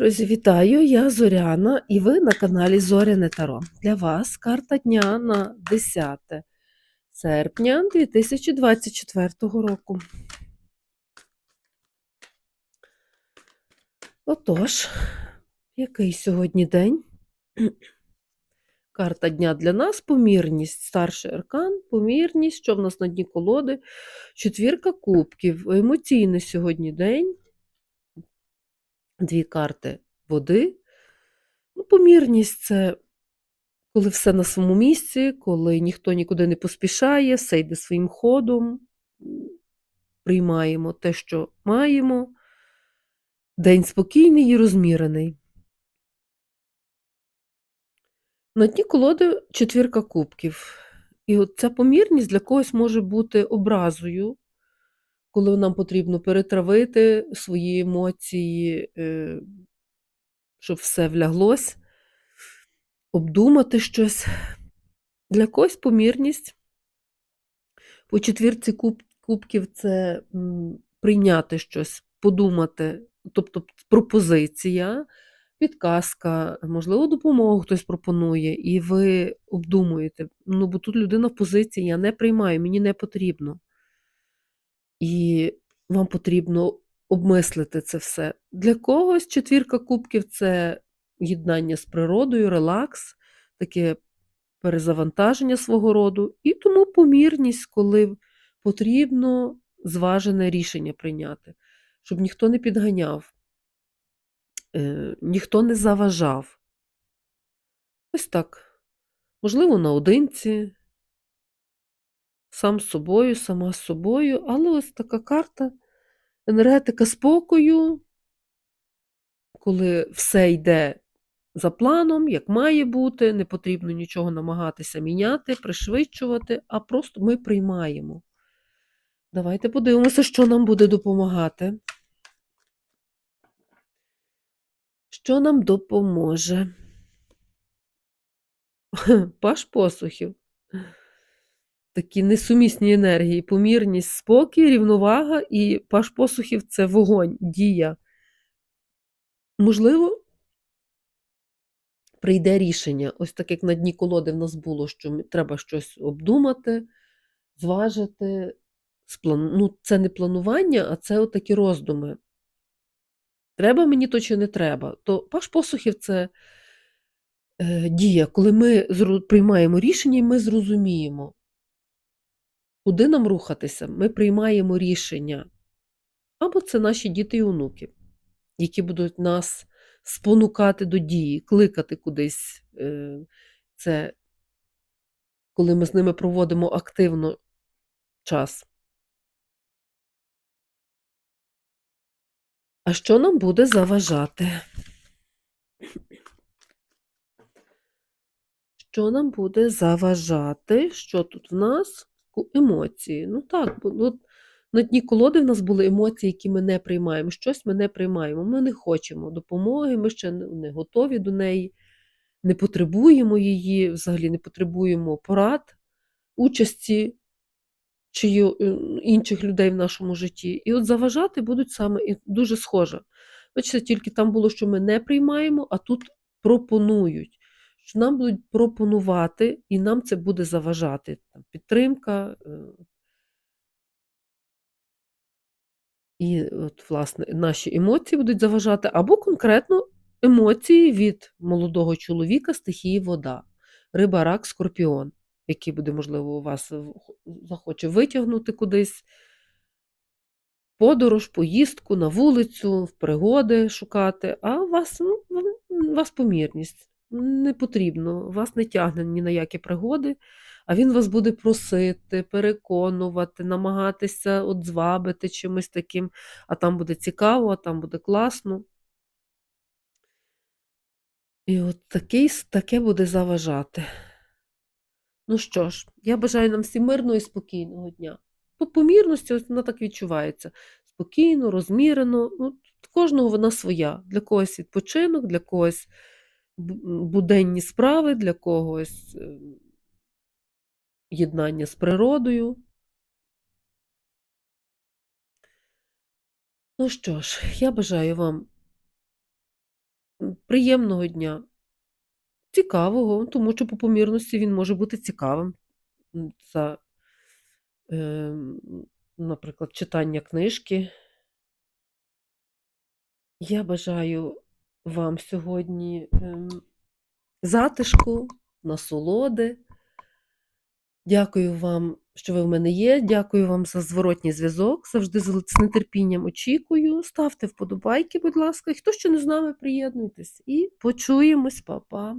Друзі, вітаю! Я Зоряна, і ви на каналі Зоряне Таро. Для вас карта дня на 10 серпня 2024 року. Отож, який сьогодні день? Карта дня для нас помірність, старший аркан, помірність, що в нас на дні колоди, четвірка кубків, емоційний сьогодні день дві карти води. Ну, Помірність це коли все на своєму місці, коли ніхто нікуди не поспішає, все йде своїм ходом, приймаємо те, що маємо. День спокійний і розмірений. На дні колоди четвірка кубків. І от ця помірність для когось може бути образою, коли нам потрібно перетравити свої емоції, е, щоб все вляглось, обдумати щось. Для когось помірність. По четвірці куб, кубків це прийняти щось, подумати, тобто пропозиція, підказка, можливо, допомогу хтось пропонує, і ви обдумуєте. Ну, бо тут людина в позиції, я не приймаю, мені не потрібно. І вам потрібно обмислити це все. Для когось четвірка кубків це єднання з природою, релакс, таке перезавантаження свого роду, і тому помірність, коли потрібно зважене рішення прийняти, щоб ніхто не підганяв, е, ніхто не заважав. Ось так. Можливо, наодинці, сам з собою, сама з собою, але ось така карта, енергетика спокою, коли все йде за планом, як має бути, не потрібно нічого намагатися міняти, пришвидшувати, а просто ми приймаємо. Давайте подивимося, що нам буде допомагати. Що нам допоможе? Паш посухів. Такі несумісні енергії, помірність, спокій, рівновага і паш посухів це вогонь, дія. Можливо, прийде рішення. Ось так як на дні колоди в нас було, що треба щось обдумати, зважити. Сплан... Ну, це не планування, а це отакі роздуми. Треба мені то чи не треба. То паш посухів це е, дія, коли ми приймаємо рішення і ми зрозуміємо. Куди нам рухатися? Ми приймаємо рішення. Або це наші діти і онуки, які будуть нас спонукати до дії, кликати кудись. Е, це коли ми з ними проводимо активно час. А що нам буде заважати? Що нам буде заважати? Що тут в нас? Емоції. Ну так, бо на дні колоди в нас були емоції, які ми не приймаємо. Щось ми не приймаємо. Ми не хочемо допомоги, ми ще не готові до неї, не потребуємо її, взагалі не потребуємо порад, участі чи інших людей в нашому житті. І от заважати будуть саме і дуже схоже. Бачите, тільки там було, що ми не приймаємо, а тут пропонують. Що нам будуть пропонувати, і нам це буде заважати. Там, Підтримка. е, І, от, власне, наші емоції будуть заважати, або конкретно емоції від молодого чоловіка стихії вода, риба, рак, скорпіон, який буде, можливо, у вас захоче витягнути кудись. Подорож, поїздку на вулицю, в пригоди шукати, а у вас, ну, у вас помірність не потрібно, вас не тягне ні на які пригоди, а він вас буде просити, переконувати, намагатися от чимось таким, а там буде цікаво, а там буде класно. І от такий, таке буде заважати. Ну що ж, я бажаю нам всім мирного і спокійного дня. По помірності ось вона так відчувається. Спокійно, розмірено. Ну, Кожного вона своя. Для когось відпочинок, для когось буденні справи, для когось е, єднання з природою. Ну що ж, я бажаю вам Приємного дня. Цікавого, тому що по помірності він може бути цікавим. М, За, ем, наприклад, читання книжки. Я бажаю вам сьогодні ем, затишку, насолоди. Дякую вам, що ви в мене є. Дякую вам за зворотній зв'язок. Завжди з нетерпінням очікую. Ставте вподобайки, будь ласка. Хто ще не з нами, приєднуйтесь. І почуємось, Па-па.